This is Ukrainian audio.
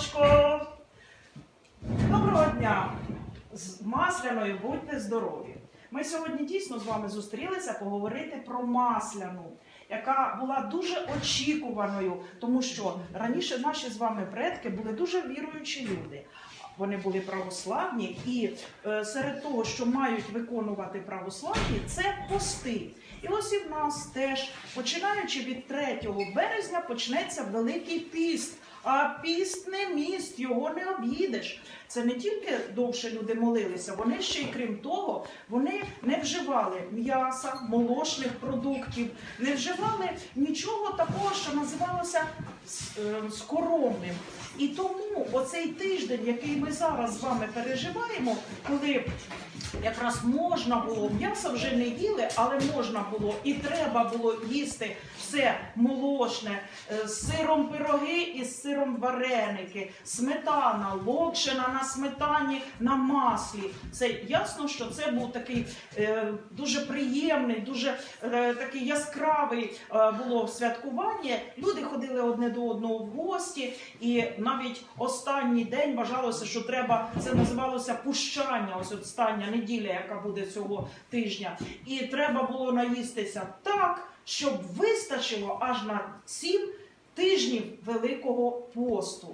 Сонечко. Доброго дня! З масляною будьте здорові! Ми сьогодні дійсно з вами зустрілися поговорити про масляну, яка була дуже очікуваною, тому що раніше наші з вами предки були дуже віруючі люди. Вони були православні, і е, серед того, що мають виконувати православні, це пости. І ось і в нас теж, починаючи від 3 березня, почнеться Великий піст. А піст не міст, його не об'їдеш. Це не тільки довше люди молилися, вони ще й крім того, вони не вживали м'яса, молочних продуктів, не вживали нічого такого, що називалося скоромним. І тому оцей тиждень, який ми зараз з вами переживаємо, коли якраз можна було м'ясо вже не їли, але можна було і треба було їсти все молочне е, з сиром пироги і з сиром вареники, сметана, локшина на сметані на маслі. Це ясно, що це був такий е, дуже приємний, дуже е, такий яскравий було святкування. Люди ходили одне до одного в гості, і навіть останній день вважалося, що треба це називалося пущання. Ось остання неділя, яка буде цього тижня. І треба було наїстися так, щоб вистачило аж на сім тижнів Великого посту.